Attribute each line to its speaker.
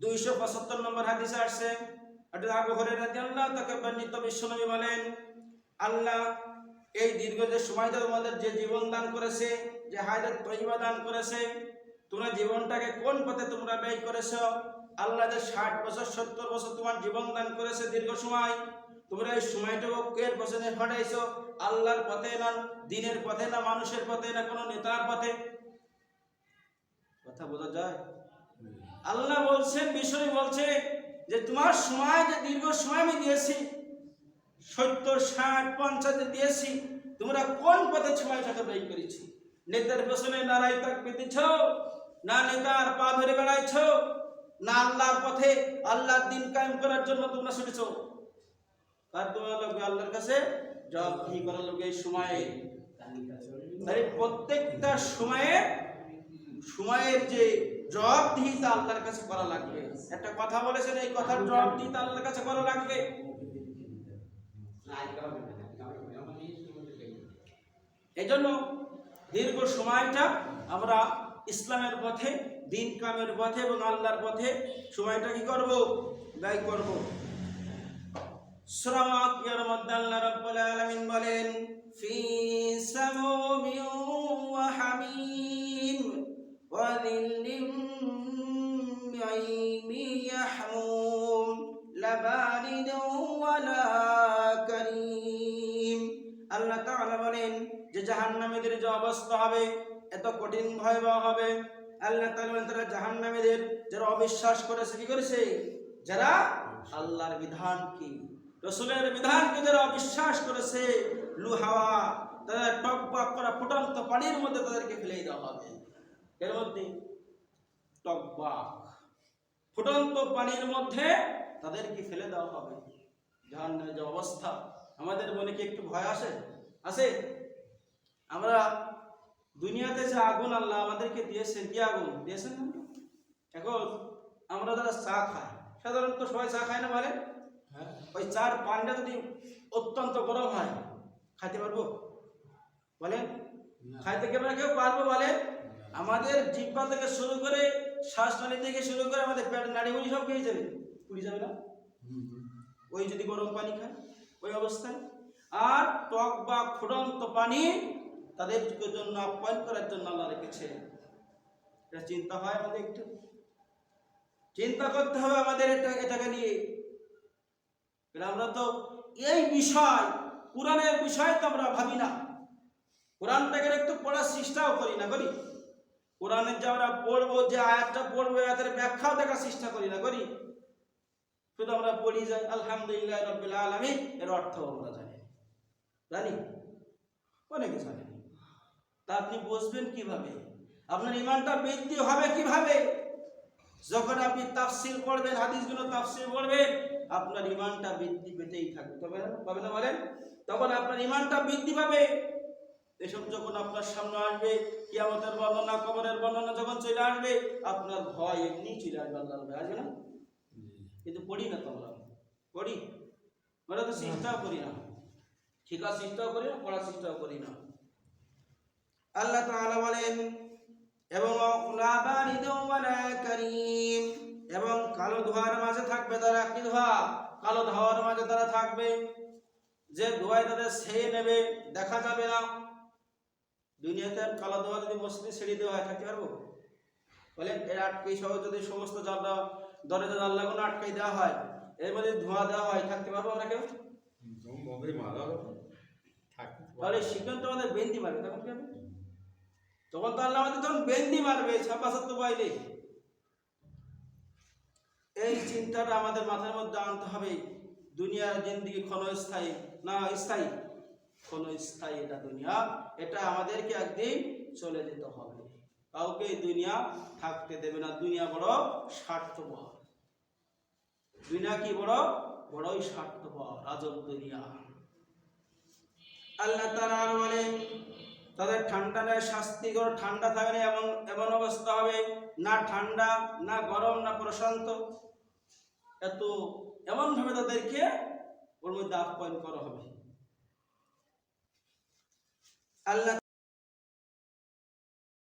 Speaker 1: দুইশো পঁচাত্তর নম্বর হাদিসে আসছে আবু হরেরা আল্লাহ তাকে বর্ণিত বিশ্বনবী বলেন, আল্লাহ এই দীর্ঘ যে সময়টা তোমাদের যে জীবন দান করেছে, যে হায়দার তৈবা দান করেছে, তোমরা জীবনটাকে কোন পথে তোমরা ব্যয় করেছ, আল্লাহ যে ষাট বছর, সত্তর বছর তোমার জীবন দান করেছে দীর্ঘ সময়, তোমরা এই সময়টাকে কের পছন্দে ফাটাইছো আল্লাহর পথে না, দিনের পথে না, মানুষের পথে না, কোনো নেতার পথে? কথা বোঝা যায়? আল্লাহ বলছেন বিষয় বলছে যে তোমার সময় যে দীর্ঘ সময় আমি দিয়েছি, সত্তর, ষাট, পঞ্চাশ দিয়েছি, তোমরা কোন পথে সময়টাকে ব্যয় করেছি? নেতার পেছনে নারাই তাক পেতেছ? না নেতার পা ধরে বেড়াইছ? না আল্লাহর পথে আল্লাহর দিন কায়েম করার জন্য তোমরা ছুটেছ তার তোমার লোক আল্লাহর কাছে? জবাব করার লোক এই সময়ে? প্রত্যেকটা সময়ে, সময়ের যে জবাবদিহিতা আল্লাহর কাছে করা লাগবে। একটা কথা বলেছেন, এই কথার জবাবদিহিতা আল্লাহর কাছে করা লাগবে। দীর্ঘ সময়টা আমরা ইসলামের পথে, দিন কামের পথে এবং আল্লাহর পথে সময়টা কি করব? ব্যয় করব। শ্রমাক ইয়ার মধ্যে আল্লাহ রাব্বুল আলামিন বলেন, ফি ওয়া লা কারীম। আল্লাহ তাআলা বলেন, যে জাহান্নামীদের যে অবস্থা হবে, এত কঠিন ভয়াবহ হবে। আল্লাহ তাআলা বলেন, তারা জাহান্নামীদের যারা অবিশ্বাস করেছে, কি করেছে? যারা আল্লাহর বিধান কি রসুলের বিধানকে যারা অবিশ্বাস করেছে, লু হাওয়া, তাদের টকবাক করা ফুটন্ত পানির মধ্যে তাদেরকে ফেলে দেওয়া হবে। এর মধ্যে টকবাক ফুটন্ত পানির মধ্যে তাদেরকে ফেলে দেওয়া হবে। জাহান্নামের যে অবস্থা আমাদের মনে কি একটু ভয় আসে? আসে? আমরা দুনিয়াতে যে আগুন আল্লাহ আমাদেরকে দিয়েছেন কি আগুন? দিয়েছেন এখন আমরা যারা চা খাই সাধারণত সবাই চা খায় না বলে? ওই চার পানটা যদি অত্যন্ত গরম হয় খাইতে পারব? বলেন? খাইতে কেমন কেউ পারব বলেন? আমাদের জিব্বা থেকে শুরু করে শ্বাসনালী থেকে শুরু করে আমাদের পেট নাড়িগুলি সব খেয়ে যাবে। পুড়ে যাবে না? ওই যদি গরম পানি খায়, ওই অবস্থায়। আর টক বা ফুটন্ত পানি তাদের জন্য আপ্যায়ন করার জন্য আল্লাহ রেখেছে। এটা চিন্তা হয় আমাদের একটু। চিন্তা করতে হবে আমাদের এটা, এটাকে নিয়ে। আমরা তো এই বিষয়, কোরআনের বিষয় তো আমরা ভাবি না। কোরআনটাকে একটু পড়ার চেষ্টাও করি না, করি? কোরআনের যে আমরা পড়ব, যে আয়াতটা পড়ব আয়াতের ব্যাখ্যাও দেখার চেষ্টা করি না, করি? শুধু আমরা পড়ি যাই, আলহামদুলিল্লাহ রবিল আলমী এর অর্থ আমরা জানি। জানি? অনেকে জানেন তা আপনি বুঝবেন কীভাবে? আপনার ইমানটা বৃদ্ধি হবে কীভাবে? যখন আপনি তাফসির পড়বেন, হাদিসগুলো তাফসির পড়বেন, আপনার ইমানটা বৃদ্ধি পেতেই থাকবে। তবে পাবে না বলেন? তখন আপনার ইমানটা বৃদ্ধি পাবে। এসব যখন আপনার সামনে আসবে, কিয়ামতের বর্ণনা, কবরের বর্ণনা যখন চলে আসবে, আপনার ভয় এমনি চলে আসবে আল্লাহ আসবে না? কিন্তু পড়ি না তোমরা। পড়ি? আমরা তো চেষ্টাও করি না। শিখার চেষ্টাও করি না পড়ার চেষ্টাও করি না। আল্লাহ তাআলা বলেন, এবং কারীম, এবং কালো ধোঁয়ার মাঝে থাকবে তারা কি ধোঁয়া? কালো ধোয়ার মাঝে তারা থাকবে। যে ধোঁয়ায় তাদের ছেয়ে নেবে, দেখা যাবে না। দুনিয়াতে আর কালো ধোঁয়া যদি মসজিদে ছেড়ে দেওয়া হয় থাকতে পারব? বলেন এর আটকে সহ যদি সমস্ত জানলা দরজা জানলাগুলো আটকাই দেওয়া হয় এর মধ্যে ধোঁয়া দেওয়া হয় থাকতে পারব আমরা কেউ? তাহলে সিদ্ধান্ত আমাদের বেন্দি মারবে তখন কি হবে? তখন তো আল্লাহ আমাদের তখন বেন্দি মারবে ছাপা সত্য পাইলে এই চিন্তাটা আমাদের মাথার মধ্যে আনতে হবে। দুনিয়ার জিন্দিগি ক্ষণস্থায়ী না স্থায়ী। ক্ষণস্থায়ী এটা দুনিয়া, এটা আমাদেরকে একদিন চলে যেতে হবে। কাউকে দুনিয়া থাকতে দেবে না। দুনিয়া বড় স্বার্থপর। দুনিয়া কি বড়? বড়ই স্বার্থপর দুনিয়া। আল্লাহ তাআলা আরও বলেন তাদের ঠান্ডা নেয় শাস্তি করে ঠান্ডা থাকে না এমন এমন অবস্থা হবে, না ঠান্ডা, না গরম, না প্রশান্ত। এত এমন ভাবে তাদেরকে ওর মধ্যে আপ্যায়ন করা হবে। আল্লাহ